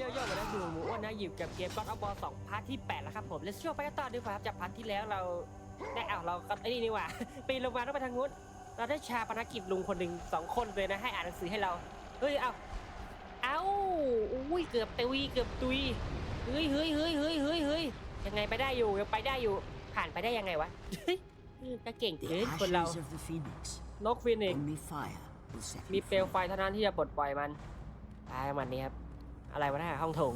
โยโย่มาแล้วดูหมูอ้วนนะอยู่กับเกมก็อดบอลสองพาร์ทที่ 8 แล้วครับผม let's go ไปกันต่อดีกว่าครับจากพาร์ทที่แล้วเราได้อ้าวเราก็ไอ้นี่นี่หว่าปีนลงมาต้องไปทางนู้นเราได้ชาปนกิจลุงคนหนึ่งสองคนเลยนะให้อ่านหนังสือให้เราเฮ้ยเอ้าเอ้าอุ้ยเกือบตุยเกือบตุยเฮ้ยเฮ้ยเฮ้ยเฮ้ยเฮ้ยเฮ้ยยังไงไปได้อยู่ยังไปได้อยู่ ผ่านไปได้ยังไงวะเฮ้ยก็เก่ง The เกินคนเรา ashes of the phoenix. นกฟินิกซ์ Only fire will set มี me เปลว free. ไฟเท่านั้นที่จะปลดปล่อยมันตายมันนี้ครับ อะไรวะเนี่ยห้องโถง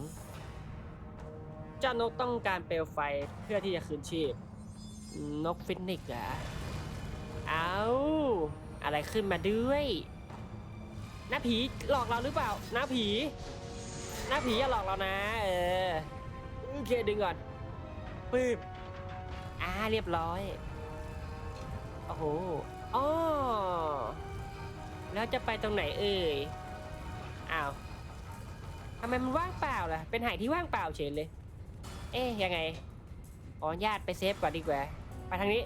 เจ้านกต้องการเปลวไฟเพื่อที่จะคืนชีพ นกฟินิกเหรอเอาอะไรขึ้นมาด้วยหน้าผีหลอกเราหรือเปล่าหน้าผีหน้าผีอย่าหลอกเรานะ เออโอเคดึงก่อนปึ๊บอ่าเรียบร้อยโอ้โหอ๋อแล้วจะไปตรงไหนเอ่ยอ้าว ทำไมมันว่างเปล่าล่ะ เป็นหายที่ว่างเปล่าเฉยเลย เอ๊ยยังไง อ๋อญาติไปเซฟก่อนดีกว่า ไปทางนี้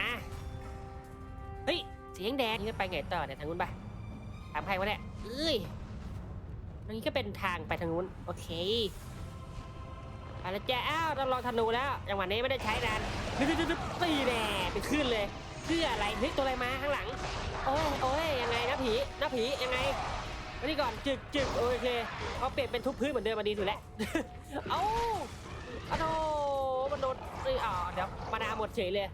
อะ เฮ้ยเสียงแดงนี่ไปไงต่อเนี่ยทางนู้นไปถามใครวะเนี่ยเอ้ยตรงนี้ก็เป็นทางไปทางนู้น โอเคไปแล้วจ้าอ้าวเราลองธนูแล้วจังหวะนี้ไม่ได้ใช้นานดึ๊ดดึ๊ดดึ๊ดตีแน่ไปขึ้นเลยเพื่ออะไรเฮ้ยตัวอะไรมาข้างหลัง โอ้ยโอ้ยยังไงนะผีนะผียังไง นี่ก่อนจึกจึกโอเคเขาเปลี่ยนเป็นทุบพื้นเหมือนเดิมมาดีสุดแล้ว เอ้าอะโธมันโดนเอ้ยอ๋อเดี๋ยวมานาหมดเฉยเลย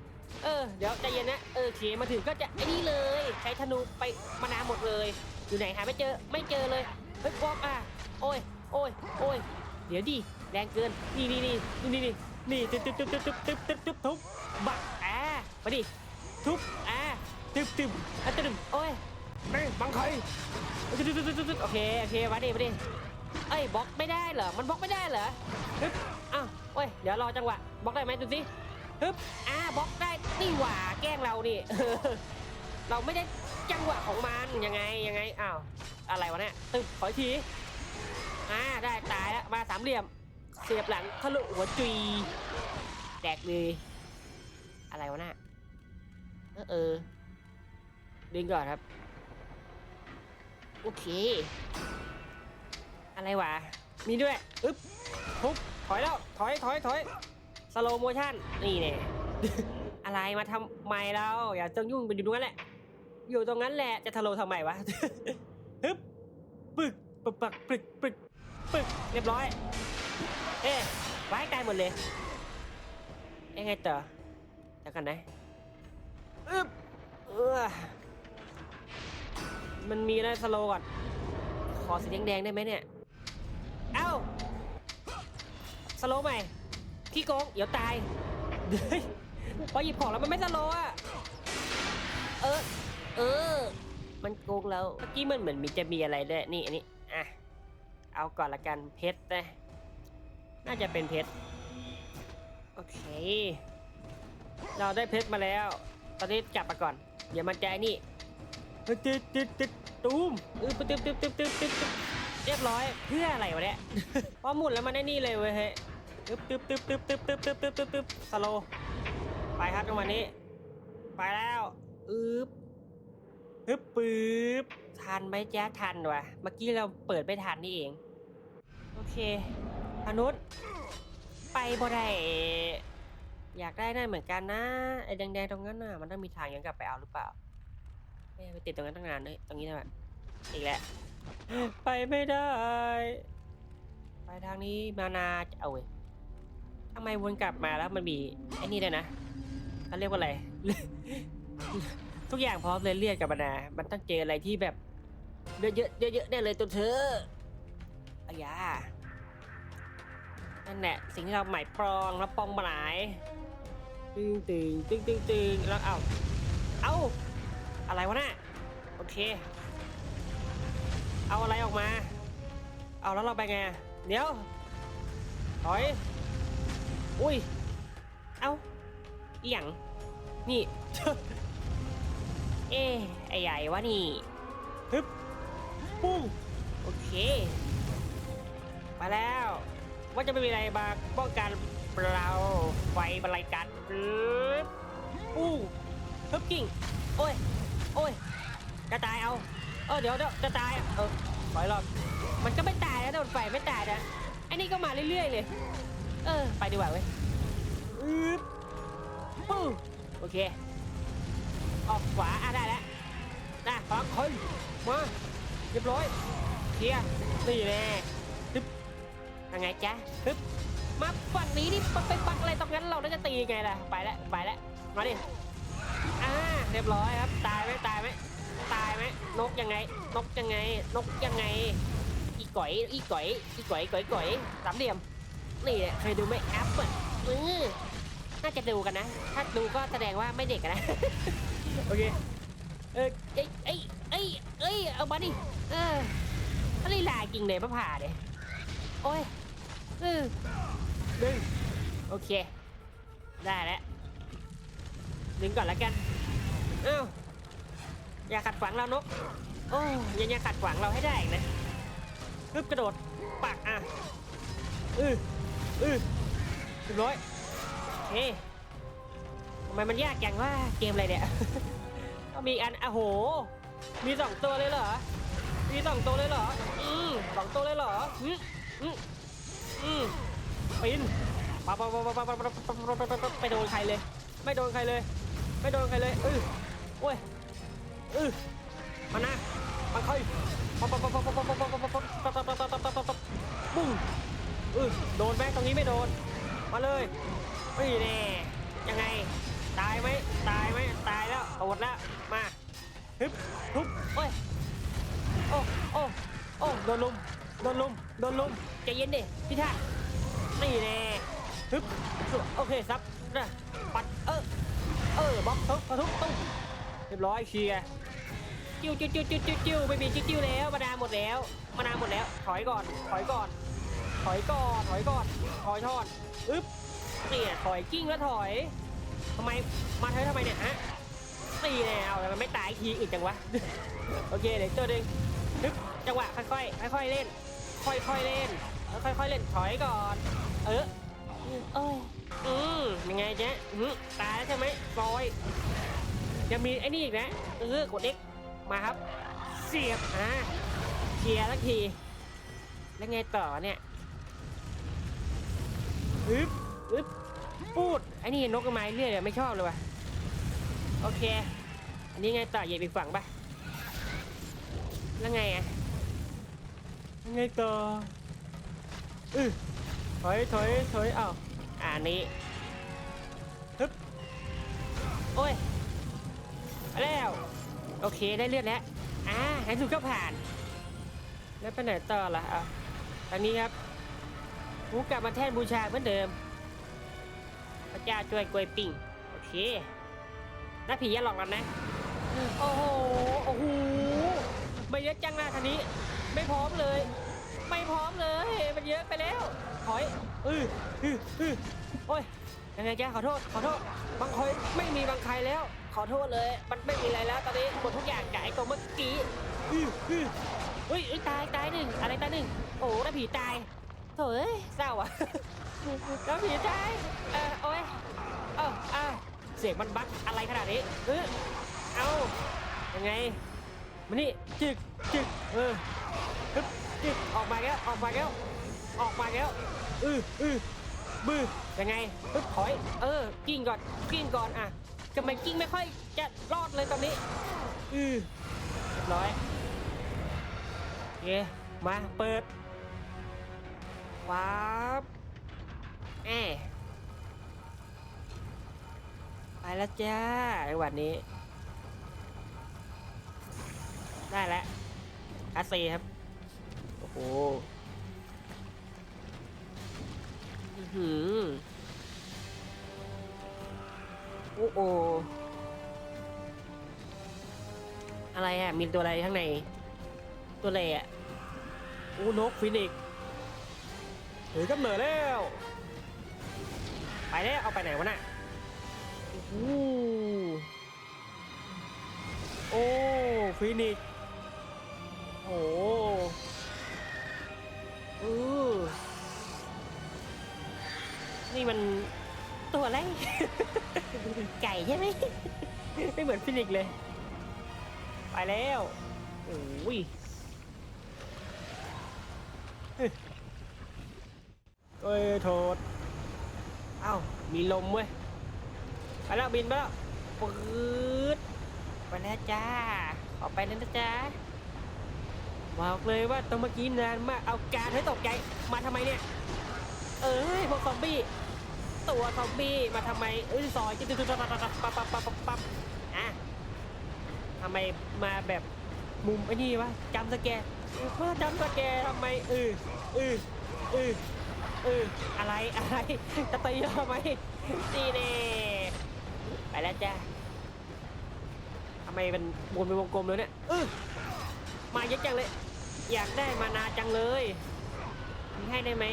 เออ เดี๋ยวใจเย็นนะ เออโอเคมาถึงก็จะไอ้นี่เลย ใช้ธนูไปมานาหมดเลย อยู่ไหนหาไม่เจอ ไม่เจอเลย เฮ้ยบล็อกอะ โอ้ย โอ้ย โอ้ย เดี๋ยวดิ แรงเกินนี่นี่นี่นี่นี่นี่นี่ตึ๊บตึ๊บตึ๊บตึ๊บตึ๊บตึ๊บตึ๊บทุบบักอ่ามาดิ ทุบอ่าตึ๊บตึ๊บอะตึ๊บโอ้ย เฮ้ยบังใครโอเคโอเคมาดิมาดิเอ้ยบล็อกไม่ได้เหรอมันบล็อกไม่ได้เหรอฮึบอ้าวโอ้ยเดี๋ยวรอจังหวะบล็อกได้ไหมดูสิฮึบอ่าบล็อกได้นี่หว่าแกล้งเรานี่เราไม่ได้จังหวะของมันยังไงยังไงอ้าวอะไรวะเนี่ยตึ๊บขออีกทีอ่าได้ตายแล้วมาสามเหลี่ยม เสียบหลังทะลุหัวจุยแดกเลยอะไรวะน่ะเออเออดึงก่อนครับ โอเค อะไรวะ มีด้วย อึ๊บทุบถอยแล้ว ถอยถอยถอยสโลโมชั่น นี่เนี่ย อะไรมาทำไมเรา อย่าจ้องยุ่งไปอยู่ตรงนั้นแหละ อยู่ตรงนั้นแหละ จะทะโลทำไมวะฮึบปึกปึกปักปึกปึกปึก เรียบร้อย เอ๊ะไว้ไกลหมดเลยยังไงต่อจะกันไหนอึ๊บเออ มันมีอะไรสโลว์ก่อน ขอสีแดงๆได้ไหมเนี่ย เอ้า สโลว์ใหม่พี่โกงเดี๋ยวตายเฮ้ยพอหยิบของแล้วมันไม่สโลว์อะเออ เออ มันโกงแล้วเมื่อกี้มันเหมือนมีจะมีอะไรด้วยนี่อันนี้ อะ เอาก่อนละกันเพชรนะ น่าจะเป็นเพชร โอเค เราได้เพชรมาแล้ว ตอนนี้จับมาก่อน เดี๋ยวมันจะ ไอ้นี่ตึ๊ดตึ๊ดตึ๊ดตึ๊ดตูมอึ๊บตึ๊ดตึ๊ดตึ๊ดตึ๊ดตึ๊ดตึ๊ดตึ๊ดเรียบร้อยเพื่ออะไรวะเนี่ย พอหมุนแล้วมันได้นี่เลยเว้ยเฮ้ยตึ๊บตึ๊บตึ๊บตึ๊บตึ๊บตึ๊บตึ๊บตึ๊บตึ๊บตึ๊บสโลว์ไปครับจังหวะนี้ ไปแล้วอึ๊บฮึบปึ๊บทันไหมจ๊ะทันว่ะเมื่อกี้เราเปิดไม่ทันนี่เอง โอเคอนุษไปบ่ได้อยากได้นั่นเหมือนกันนะไอ้แดงๆตรงนั้นน่ะมันต้องมีทางย้อนกลับไปเอาหรือเปล่า เอ้ยไปติดตรงนั้นตั้งนานเลยตรงนี้ทำไมอีกแล้ว ไปไม่ได้ ไปทางนี้มานาจะเอาเว้ยทำไมวนกลับมาแล้วมันมีไอ้นี่ด้วยนะเขาเรียกว่าอะไร ทุกอย่างพร้อมเลยเรียกกับมานา มันต้องเจออะไรที่แบบเยอะๆเยอะๆได้เลยตัวเธออายานั่นแหละสิ่งที่เราหมายปรองแล้วปองหมายตึงตึงตึงตึงตึงแล้วเอาเอา อะไรวะน่ะโอเค เอาอะไรออกมา เอาแล้วเราไปไงเดี๋ยวถอยอุ้ย เอาอียงนี่ เอ๊ะไอ้ใหญ่วะนี่ฮึบปุ้งโอเค มาแล้ว ว่าจะไม่มีอะไรมาป้องกันเราไฟบรรลัยกันปึ๊บอู้ฮึบกิ่งโอ้ย โอ้ยจะตายเอา เออเดี๋ยวเดี๋จะตายเออถอยรอกมันก็ไม่ตายนะโดนไฟไม่ตายนะไอ้นี่ก็มาเรื่อยๆเลย เออ ไปดีกว่าเว้ยอืบปึ๊บโอเค ออกขวาอะได้แล้วนะฟัฮ้ยมาเรียบร้อยเคลียร์นี่แน่ตึ๊บยังไงจ๊ะตึ๊บมาฝั่งนี้นี่ไปปักอะไรตรงนั้นเราต้องจะตีไงล่ะไปแล้วไปแล้วมาดิ เรียบร้อยครับ ตายไหมตายไหมตายไหมนกยังไง นกยังไง นกยังไง อีก๋อย อีก๋อย อีก๋อยก๋อยก๋อยสามเหลี่ยม นี่แหละเคยดูไหมแอปเปิลน่าจะดูกันนะ ถ้าดูก็แสดงว่าไม่เด็กนะ โอเค เออเอ้ยเอ้ยเอ้ยเอ้ยเอามาดิ เออมันลีลาจริงเลยพระผ่าเนี่ยโอ้ยเออดึงโอเค ได้แล้วดึงก่อนละกัน อ้อย่าขัดขวางเรานก โอ้ยังอย่าขัดขวางเราให้ได้อีกนะรึบกระโดดปักอะอืออือเรียบร้อยเฮ้ทำไมมันยากอย่างว่าเกมอะไรเนี่ยก็มีอันโอ้โห มีสองตัวเลยเหรอ มีสองตัวเลยเหรอ อืมสองตัวเลยเหรอ อืมอืมอืมปีนปะปไปโดนใครเลย ไม่โดนใครเลย ไม่โดนใครเลยอือ โอ้ยเออมานะมันค่อยปั๊บปั๊บปั๊บปั๊บปั๊บปั๊บปั๊บปั๊บปั๊บปั๊บปั๊บปั๊บปั๊บปั๊บปุ้งอือโดนไหมตรงนี้ไม่โดน มาเลยเฮ้ยแน่ยังไง ตายไหมตายไหมตายแล้วตดแล้ว มาฮึบบโอ้ย โอ้ โอ้ โอ้ โดนลุม โดนลุม โดนลุมใจเย็นดิพี่ท่านี่แน่ฮึบโอเคซับนะปัด เออ เออบล็อกทุบทุบตุ้ รียบร้อยเคลียร์จิ้วจิ้วจิ้วจิ้วจิ้วจิ้วไม่มีจิ้วจิ้วแล้วมานาหมดแล้วมานาหมดแล้ว ถอยก่อน ถอยก่อน ถอยก่อน ถอยก่อน ถอยทอดอึ๊บเนี่ยถอยกิ้งแล้วถอยทำไมมาเธอทำไมเนี่ยฮะตีแล้วมันไม่ตายทีอีกจังวะโอเคเดี๋ยวตัวหนึ่งนึบจังหวะค่อยๆค่อยๆเล่น ค่อยๆเล่นค่อยๆเล่นถอยก่อน เออเอออืมยังไงเจ๊ตายแล้วใช่ไหมลอย ยังมีไอ้นี่อีกนะเออกด X มาครับ เสียบอะเคลียร์สักที แล้วไงต่อเนี่ยฮึบฮึบปูดไอ้นี่นกกระไม้เรื่อยไม่ชอบเลยว่ะโอเค อันนี้ไงต่อเหยียบอีกฝั่งปะแล้วไงอะไงต่ออือถอยถอยถอยเอาอันนี้ฮึบโอ้ย ไปแล้ว โอเคได้เลือดแล้ว อ่าหายสุดก็ผ่าน แล้วไปไหนต่อละอะตอนนี้ครับกูกลับมาแท่นบูชาเหมือนเดิม พระเจ้าช่วยกวยปิ่ง โอเคน้าผีอย่าหลอกเรานะ โอ้โห โอ้โหไม่เยอะจังนะคันนี้ ไม่พร้อมเลย ไม่พร้อมเลย มันเยอะไปแล้ว ถอย อืออืออือโอ้ยยังไงแกขอโทษ ขอโทษ บางคอยไม่มีบางใครแล้ว ขอโทษเลย มันไม่มีอะไรแล้วตอนนี้หมดทุกอย่างกับไอ้ตัเมื่อกี้อื้ออื้อเฮ้ยตายตายหนึ่งอะไรตายหนึ่งโอ้แล้วผีตายโถ่เศร้าอะแล้วผีตายเออโอ้ยเออเออเสียงมันบั๊กอะไรขนาดนี้เออเอายังไงมันนี่จึกจึกเออจึกออกมาแล้วออกมาแล้วออกมาแล้วอืออือบือยังไงปึ๊บถอยเออกิ้งก่อนกิ้งก่อนอะ ทำไมกิ้งไม่ค่อยจะรอดเลยตอนนี้ อือเรียบร้อยเอ๊มาเปิดว้าบเอไปแล้วจ้าในวันนี้ ได้แล้วอาซีครับ โอ้โห อือหือ อ้โออะไรอะ มีตัวอะไรข้างใน ตัวอะไรอะอู้นกฟินิกถือกำเนิดแล้ว ไปแล้วเอาไปไหนวะน่ะโอ้โหโอ้ฟินิกโอ้ออนี่มัน อะไร ไก่ใช่ไหม ไม่เหมือนฟินิกเลย ไปแล้วโอ้ยเอ้ยโทษเอ้ามีลมเว้ย ไปแล้วบินไปแล้วปืดไปแล้วจ้า ขอไปแล้วนะจ้าบอกเลยว่าตอนเมื่อกี้นานมาก เอาการให้ตกใจ มาทำไมเนี่ย เอ้ยพวกซอมบี้ ตัวซอมบี้มาทำไมเอ้ยซอยจิ๊ดจิ๊ดจิ๊ดปั๊บปั๊บปั๊บปั๊บปั๊บอะทำไมมาแบบมุมไอ้นี่วะจำสแกร์ว่าจำสแกร์ทำไมเออเออเออเอออะไรอะไรจะตีทำไมนี่เน่ไปแล้วจ้าทำไมมันวนเป็นวงกลมเลยเนี่ยเออมาเยอะจังเลย อยากได้มานาจังเลยให้ได้ไหม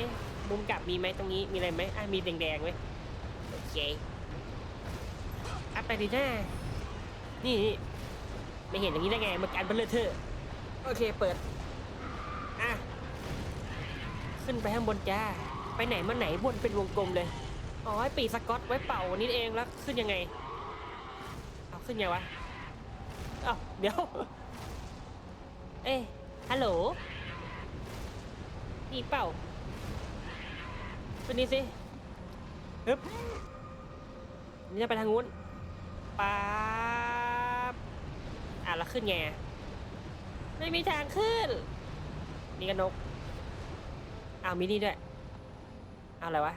มุมกลับมีไหมตรงนี้มีอะไรไหมอะมีแดงๆไหมโอเคอัพไปดีหน้านี่ไม่เห็นอย่างนี้ได้ไงมันการเบลเลอร์เทอโอเคเปิดอะขึ้นไปข้างบนจ้าไปไหนมาไหนบนเป็นวงกลมเลยอ๋อไอ้ปีสกอตไว้เป่านี่เองแล้วขึ้นยังไงเอาขึ้นไงวะเอ้าเดี๋ยว เอ๊ฮัลโหลนี่เป่า ขึ้นนี่สิฮึบนี่จะไปทางนู้นป๊าบอะแล้วขึ้นไงอะไม่มีทางขึ้น นี่ก็นกอ้าวมีนี่ด้วย เอาอะไรวะ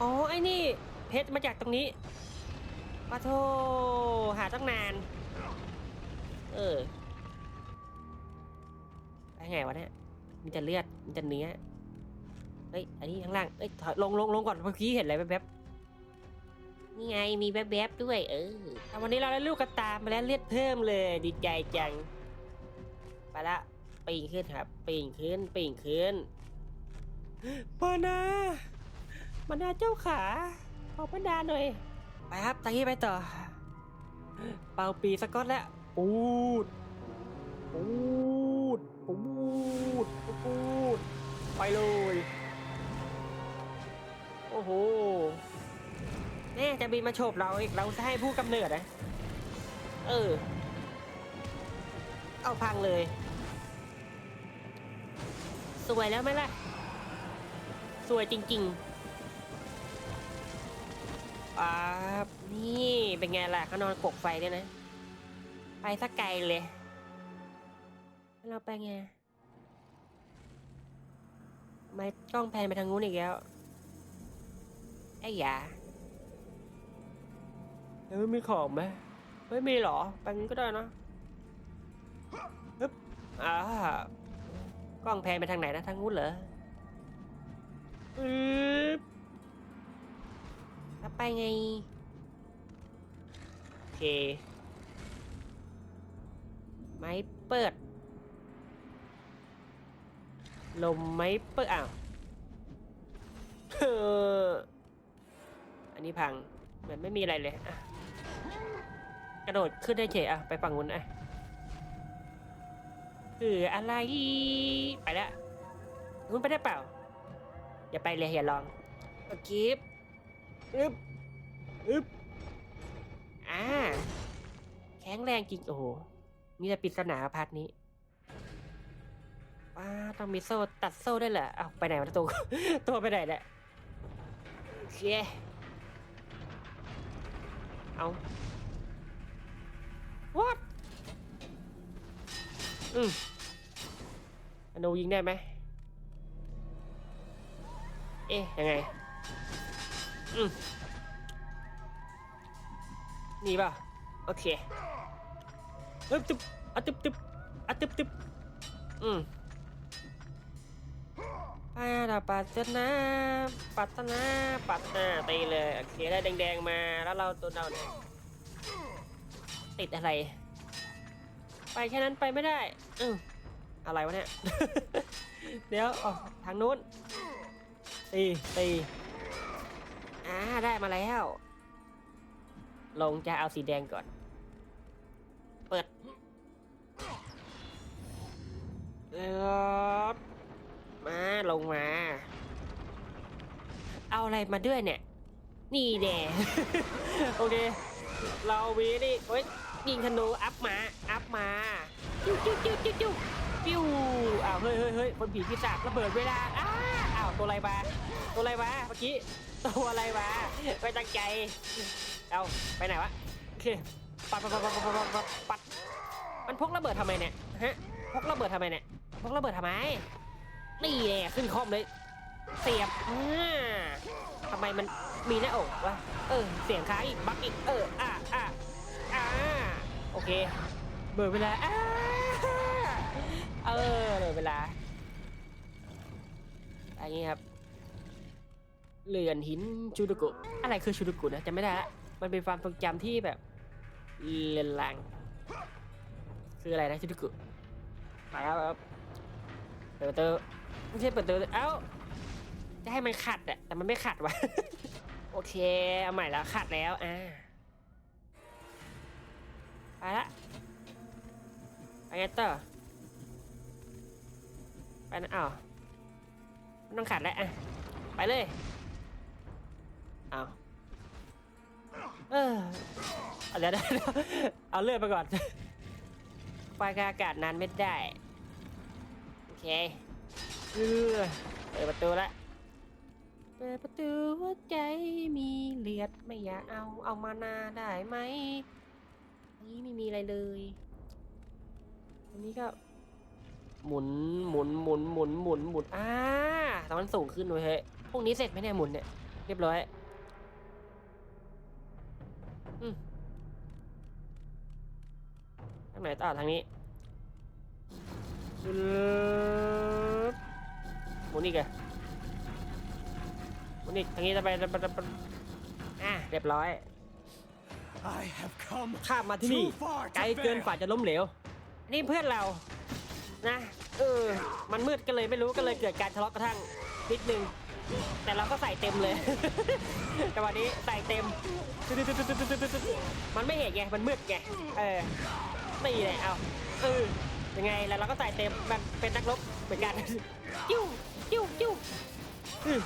อ๋อ ไอ้นี่ เพชรมาจากตรงนี้ปะโทหาตั้งนาน เออไปไงวะเนี่ย มีแต่เลือด มีแต่เนื้อ เฮ้ย อันนี้ข้างล่างเอ้ยถอยลงลงลงก่อนเมื่อกี้เห็นอะไรแป๊บๆนี่ไงมีแวบๆด้วย เออวันนี้เราได้ลูกกระตามาแล้วเลือดเพิ่มเลย ดีใจจัง ไปละปีนขึ้นครับปีนขึ้นปีนขึ้นมานามานาเจ้าขาขอพันดาหน่อย ไปครับตะกี้ไปต่อ เป่าปีสกอตแล้วปูดปูดปูดปูด ไปเลย อ้โหแน่จะบินมาโฉบเราอีกเราจะให้ผู้กำเนิดนะ เออ เอาพังเลย สวยแล้วไหมล่ะ สวยจริงๆอ่านี่เป็นไงล่ะเขานอนกกไฟด้วยนะ ไปสักไกลเลย เราไปไงไม่กล้องแพนไปทางนู้นอีกแล้ว ไอ้ยาแล้วไม่มีของไหมไม่มีหรอไปงั้นก็ได้นะฮึบอ่ากล้องแพนไปทางไหนนะทางนู้นเหรออืบแล้วไปไงโอเคไม้เปิด ลมไม้เปิดอ้าวเอันนี้พังเหมือนไม่มีอะไรเลยอะกระโดดขึ้นได้เฉยอะไปฝั่งนู้นอะคืออะไรไปแล้วนู้นไปได้เปล่า อย่าไปเลยอย่าลองโอเคอึ๊บอึบอ่าแข็งแรงจริงโอ้โหมีแต่ปริศนาพาร์ทนี้ว้าต้องมีโซ่ตัดโซ่ได้เหรอเอาไปไหนวะตัวตัวไปไหนเนี่ยโอเค เอา what อืมอนูยิงได้ไหม เอ๊ะ ยังไง อืมนี่ป่ะ โอเคเอ้ยตึ๊บอะตึ๊บตึ๊บอะตึ๊บตึ๊บอืม ปาดาปัตนาปัตนาปัตนาตีเลยโอเคได้แดงๆมาแล้วเราตัวเราเนี่ยติดอะไร ไปแค่นั้นไปไม่ได้อืมอะไรวะเนี่ย เดี๋ยวอ๋อทางนู้นตีตีอ่าได้มาแล้ว ลงจะเอาสีแดงก่อน เปิดเออ มาลงมา เอาอะไรมาด้วยเนี่ย นี่แน่ โอเค เราวีนี่เอ้ยยิงธนูอัพมา อัพมาจิ้วจิ้วจิ้วจิ้วจิ้วอ้าวเฮ้ยเฮ้ยเฮ้ยคนผีพิศาจระเบิดเวลาอ้าอ้าวตัวอะไรมาตัวอะไรมาเมื่อกี้ตัวอะไรมาไปตั้งใจ เอาไปไหนวะโอเคปัดปัดปัดปัดปัดปัดปัดปัดมันพกระเบิดทำไมเนี่ยฮะพกระเบิดทำไมเนี่ยพกระเบิดทำไม นี่แน่ขึ้นคอมเลย เสียบอ่าทำไมมันมีหน้าอกวะ เออ เสียงค้างอีก บักอีก เออ อ่าอ่าอ่าโอเค เบิดเวลาอ่าเออเบิดเวลาอะไรเงี้ยครับ เรือนหินชูดุกุ อะไรคือชูดุกุนะจำไม่ได้ละมันเป็นความทรงจำที่แบบเลือนลาง คืออะไรนะชูดุกุมาครับเปิดประตู ไม่ใช่เปิดประตูเอ้า จะให้มันขัดอะแต่มันไม่ขัดวะ โอเค เอาใหม่แล้วขัดแล้ว อ่าไปละไปไงต่อไปนะอ้าวไม่ต้องขัดแล้วอะไปเลยอ้าวเออเอาเดี๋ยวเดี๋ยวเดี๋ยวเอาเลื่อนไปก่อน ไปกับอากาศนานไม่ได้ โอเค เออเปิดประตูละเปิดประตูหัวใจมีเลือดไม่อยากเอาเอามานาได้ไหมนนี้ไม่มีอะไรเลยอันนี้ก็ หมุนหมุนหมุนหมุนหมุนหมุนอ่าแต่มันสูงขึ้นเว้ยเฮ้ยพวกนี้เสร็จไหมเนี่ยหมุนเนี่ยเรียบร้อยอืมทางไหนต่อทางนี้ มุนอีกอะหมุนอีกทางนี้จะไปจะไปจะไปอะเรียบร้อย I have come ข้ามมาที่นี่ too far ไกล to เกิน fail. ฝ่าจะล้มเหลว นี่เพื่อนเรา นะ เออ มันมืดก็เลยไม่รู้ก็เลยเกิดการทะเลาะกระทั่งนิดนึง แต่เราก็ใส่เต็มเลยแต่วันนี้ใส่เต็ม มันไม่เห็นไง มันมืดไง เออตีเลยเอาเออยังไงแล้วเราก็ใส่เต็มมันเป็นนักรบเหมือนกันจิ้ว จิ้วจิ้วอือ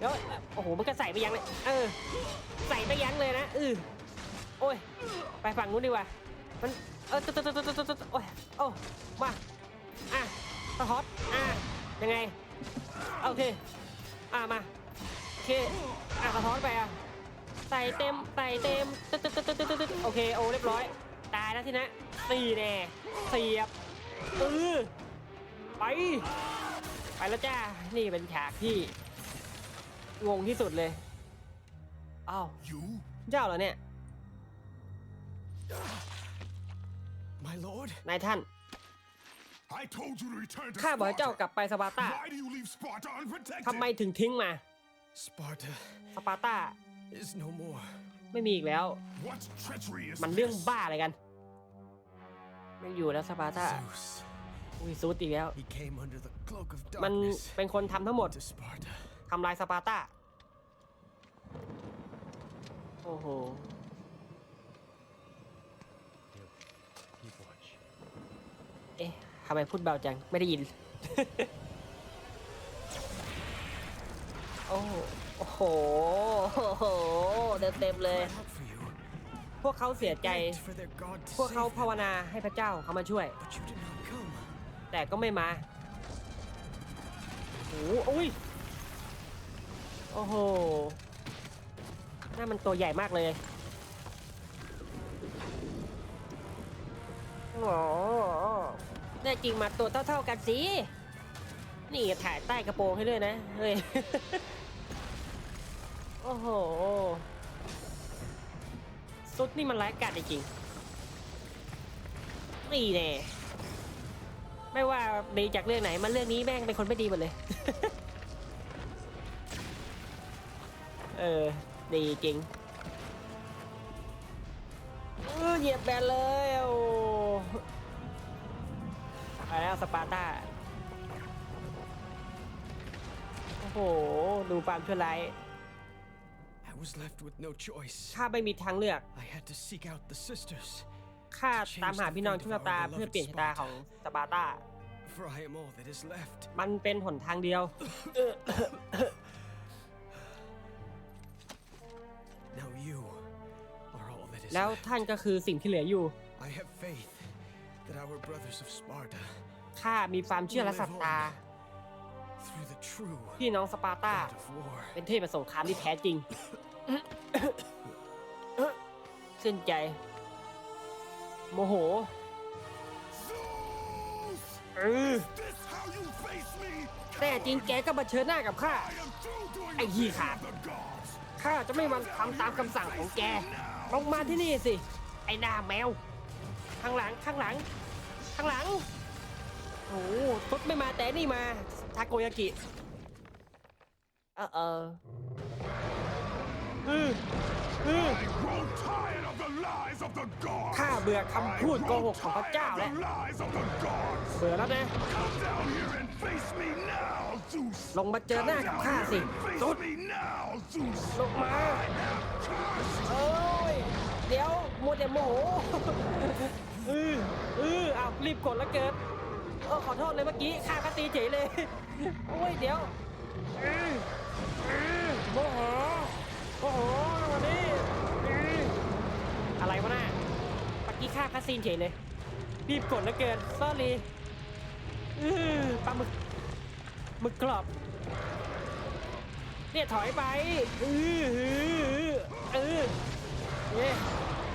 แล้วโอ้โหมันก็ใส่ไปยังเลยเออ ใส่ไปยังเลยนะเออโอ้ยไปฝั่งนู้นดีกว่ามันเออตุ๊ดตุ๊ดตุ๊ดตุ๊ดตัดโอ้ยโอ้มาอะสะท้อนอะยังไงโอเคอะมาโอเคอะสะท้อนไปอะใส่เต็มใส่เต็มตุ๊ดตุ๊ดตุ๊ดตุ๊ดตุ๊ดตุ๊ดโอเคโอ้เรียบร้อย ตายแล้วทีนะตีแน่เสียบเออไป ไปแล้วจ้า นี่เป็นฉากที่งงที่สุดเลย อ้าว You, เจ้าเหรอเนี่ย my lord? นายท่าน I told you to return to ข้าบอกให้เจ้า Sparta. กลับไปสปาร์ตา Why do you leave Sparta unprotected? ทำไมถึงทิ้งมา Sparta สปาร์ตา is no more. ไม่มีอีกแล้ว What treachery is มันเรื่อง this? บ้าอะไรกัน ไม่อยู่แล้วสปาร์ตา Zeus, อุ้ยซูดอีกแล้ว he came under the cloak of มัน darkness เป็นคนทำทั้งหมด to Sparta. ทำลายสปาร์ตา โอ้โหเอ๊ะทำไมพูดเบาจัง ไม่ได้ยิน โอ้โหโอ้โหโอ้โห เต็มเต็มๆเลย Cried out for you. พวกเขาเสียใจ Begged for their god to พวกเขา save ภาว them, นาให้พระเจ้าเขามาช่วย but you did not come. แต่ก็ไม่มาโอ้โหอุ้ย โอ้โหหน้ามันตัวใหญ่มากเลยโอ้แน่จริงมาตัวเท่าๆกันสิ นี่ถ่ายใต้กระโปรงให้ด้วยนะ เฮ้ย โอ้โห สุดนี่มันร้ายกาจจริงๆนี่แน่ ไม่ว่าดีจากเรื่องไหนมันเรื่องนี้แม่งเป็นคนไม่ดีหมดเลย เออ ดีจริงเออเหยียบแบนเลยโอ้ไปแล้วสปาร์ตาโอ้โห ดูความชั่วร้าย I was left with no choice. ข้าไม่มีทางเลือก I had to seek out the sisters, ข้าตามหาพี่น้องชั่วชะตาเพื่อเปลี่ยนชะตาของสปาร์ตา for I am all that is left. มันเป็นหนทางเดียว Now you are all that is แล้ว left. ท่านก็คือสิ่งที่เหลืออยู่ I have faith that our brothers of Sparta, ข้ามีความเชื่อและศรัทธา through the the true พี่น้องสปาร์ตา god of war. เป็นเทพแห่งสงครามที่แท้จริงสิ้นใจ โมโห Zeus! เออ This how you face me? แต่จริงแกก็มาเชิญหน้ากับข้า I am through doing ไอ้ the ขี้ bidding ขาด of the gods. ข้าจะไม่มันทำตามคำสั่งของแกลงมาที่นี่สิ ไอ้หน้าแมว ข้างหลังข้างหลัง ข้างหลัง โอ้โหทดไม่มาแต่นี่มา ทาโกยากิ เออเอออืออื ข้าเบื่อ I คำพูดโกห grow กของพระ tired เจ้า of แล้ว the lies of the gods. เบื่อแล้วนะ Come down here and face me now, Zeus. ลงมาเจอหน้ากับข้าสิ Face สุด me now, Zeus. ลงมาเอ้ยเดี๋ยวมัวแต่โมโหเออเอออ้าวรีบกดแล้วเกิดเออขอโทษเลยเมื่อกี้ข้าก็ตีเฉยเลยโอ้ยเดี๋ยวเออเออโมโหโมโหวันนี้เออ อะไรวะน่ะเมื่อกี้ข้าคาซีนเฉยเลย รีบกดแล้วเกินซอรี่เออปลาหมึกหมึกกรอบ เนี่ยถอยไปเออเออเออเย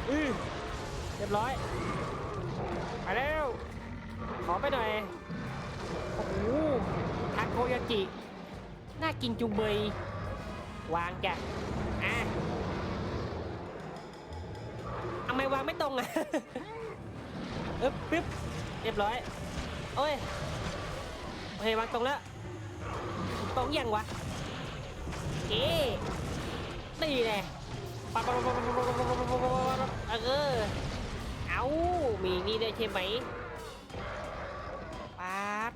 เออเรียบร้อยไปแล้ว ขอไปหน่อย โอ้โหทาโกยากิ น่ากินจุงเบยวางจ้ะอะ ทำไมวางไม่ตรงอะอึ๊บปึ๊บเรียบร้อย โอ้ยโอเควางตรงแล้ว ตรงยังวะเอ๊ะนี่แหละปั๊บปั๊บปั๊บปั๊บปั๊บปั๊บปั๊บปั๊บปั๊บปั๊บเออเอามีนี่ได้วยใช่ไหมปั๊บ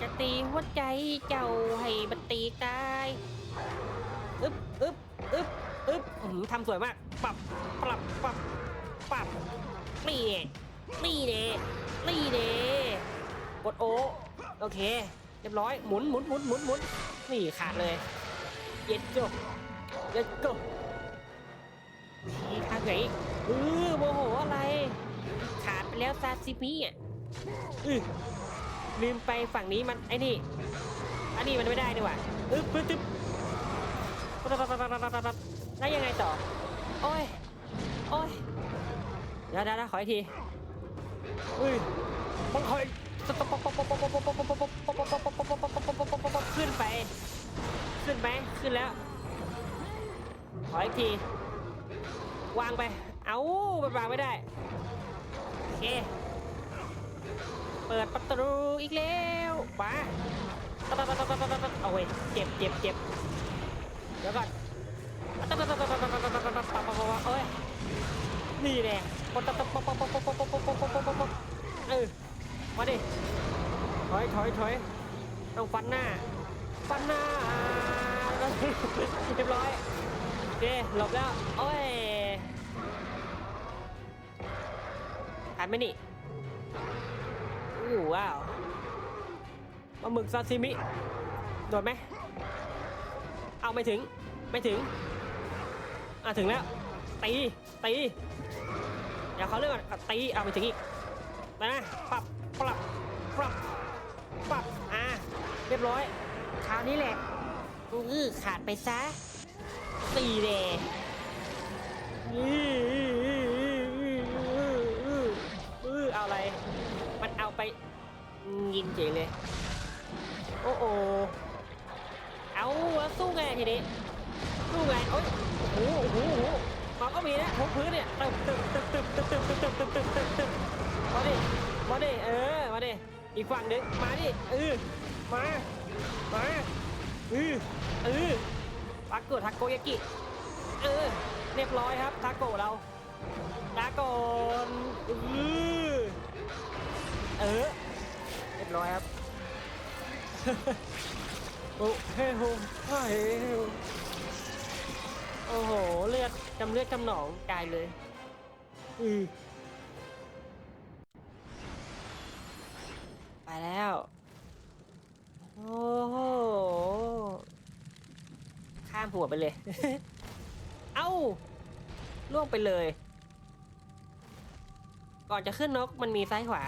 จะตีหัวใจเจ้าให้มันตีตาย อึ๊บอึ๊บอึ๊บอึ๊บอื้อหือทำสวยมาก ปรับปรับปรับปรับนี่แน่นี่แน่นี่แน่กดโอโอเค เรียบร้อยหมุนหมุนหมุนหมุนหมุนนี่ขาดเลยเย็นจบเย็นจบทีทางไหนเออโมโหอะไร ขาดไปแล้วซาซิมิอะอือลืมไปฝั่งนี้มันไอ้นี่อันนี้มันไม่ได้ดีกว่าอึ๊บปึ๊บตึ๊บปั๊บปั๊บปั๊บปั๊บปั๊บปั๊บแล้วยังไงต่อ โอ้ย โอ้ยเดี๋ยวเดี๋ยวขออีกทีอุ้ยบังคอยขึ้นไป ขึ้นไหมขึ้นแล้ว ขออีกที วางไป เอามันวางไม่ได้ โอเค เปิดประตูอีกแล้วมาตัดตัดตัดตัดตัดตัดเอาเว้ยเจ็บเจ็บเจ็บเดี๋ยวก่อน ตัดตัดตัดตัดตัดตัดตัดตัดตัดตัดตัดตัดโอ้ยนี่แหละปดตัดตัดปดปดปดปดปดปดปดปดปดปปเออมาดิถอยถอยถอยต้องฟันหน้าฟันหน้าอ่าเรียบร้อยโอเคหลบแล้วโอ้ยทันไหมนี่อู้ว้าวปลาหมึกซาซิมิโดนไหมเอาไม่ถึงไม่ถึงอะถึงแล้ว ตีตีเดี๋ยวเขาเรื่องก่อนตีเอาไปถึงอีกนะปรับปรับปรับปรับอ่าเรียบร้อยคราวนี้แหละอือขาดไปซะตีเดเอาอะไร มันเอาไปยินเฉยเลย โอ้โอเอาสู้ไงทีนี้สู้ไงโอ้ยโอ้โหโอ้โหโอ้โหมัน ก็มีนะทุบพื้นเนี่ยตึบตึบตึบตึบตึบตึบตึบตึบตึบตึบตึบตึบมาดิมาดิเออมาดิอีกฝั่งหนึ่งมาดิเออมามาเออเออทาโกะทาโกยากิเออเรียบร้อยครับทาโกเราทาโกะเออเออเรียบร้อยครับโอ้เฮ้โหเฮ้โห โอ้โห เลือดจำเลือดจำหนองกายเลย อือไปแล้ว โอ้โห ข้ามหัวไปเลย เอ้า ล่วงไปเลย ก่อนจะขึ้นนกมันมีซ้ายขวา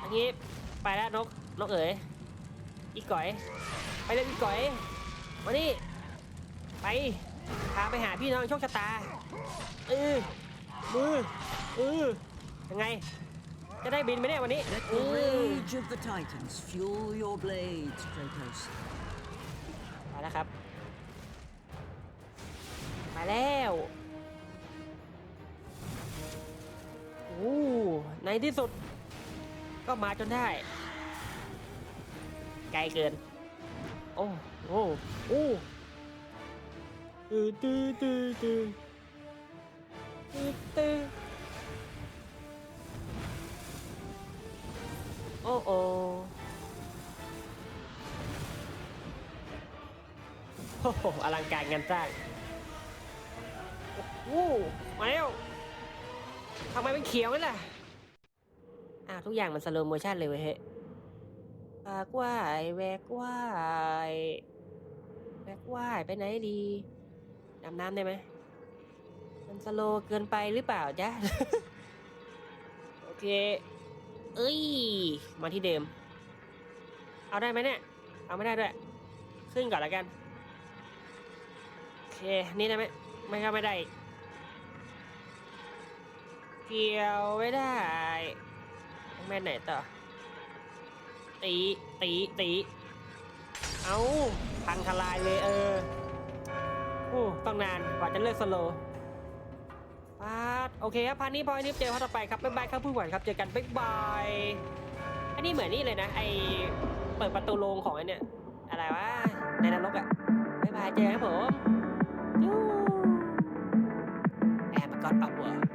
อันนี้ไปแล้วนก นกเอ๋ย อีก๋อย ไปเลยอีก๋อย มานี่ ไป พาไปหาพี่น้องโชคชะตาเออมือเออยังไง จะได้บินไหมเนี่ยวันนี้ Let เอ the อ rage of the Titans fuel your blades, Kratos. มาแล้วครับ มาแล้วโอ้ในที่สุด ก็มาจนได้ ไกลเกิน โอ้โอ้โอ้ ตื้อตื้อตื้อตื้อตื้อตื้อโอ้โอโอ้โหอลังการงานสร้างโอ้โหมาแล้วทำไมเป็นเขียวนี่ล่ะอ้าทุกอย่างมันสโลโมชันเลยเว้ยเฮ้ปากว่ายแวกว่ายแวกว่ายไปไหนดี ดำน้ำได้ไหมมันสโลเกินไปหรือเปล่าจ๊ะ โอเค เอ้ย มาที่เดิม เอาได้ไหมเนี่ย เอาไม่ได้ด้วย ขึ้นก่อนแล้วกัน โอเค นี่ได้ไหม ไม่ก็ไม่ได้ เกี่ยวไม่ได้แม่ไหนต่อ ตี ตี ตี เอาพังทลายเลยเออ โอ้ต้องนานกว่าจะเลิกสโลว์พาร์ทโอเคครับพาร์ทนี้พอยนี้เจอพาร์ทต่อไปครับบ๊ายบายครับผู้หวานครับเจอกันบ๊ายบายอันนี้เหมือนนี่เลยนะไอเปิดประตูโรงของไอเนี่ยอะไรวะในนรกอะบ๊ายบายเจอครับผมยูแอมก็อดอัพเวอร์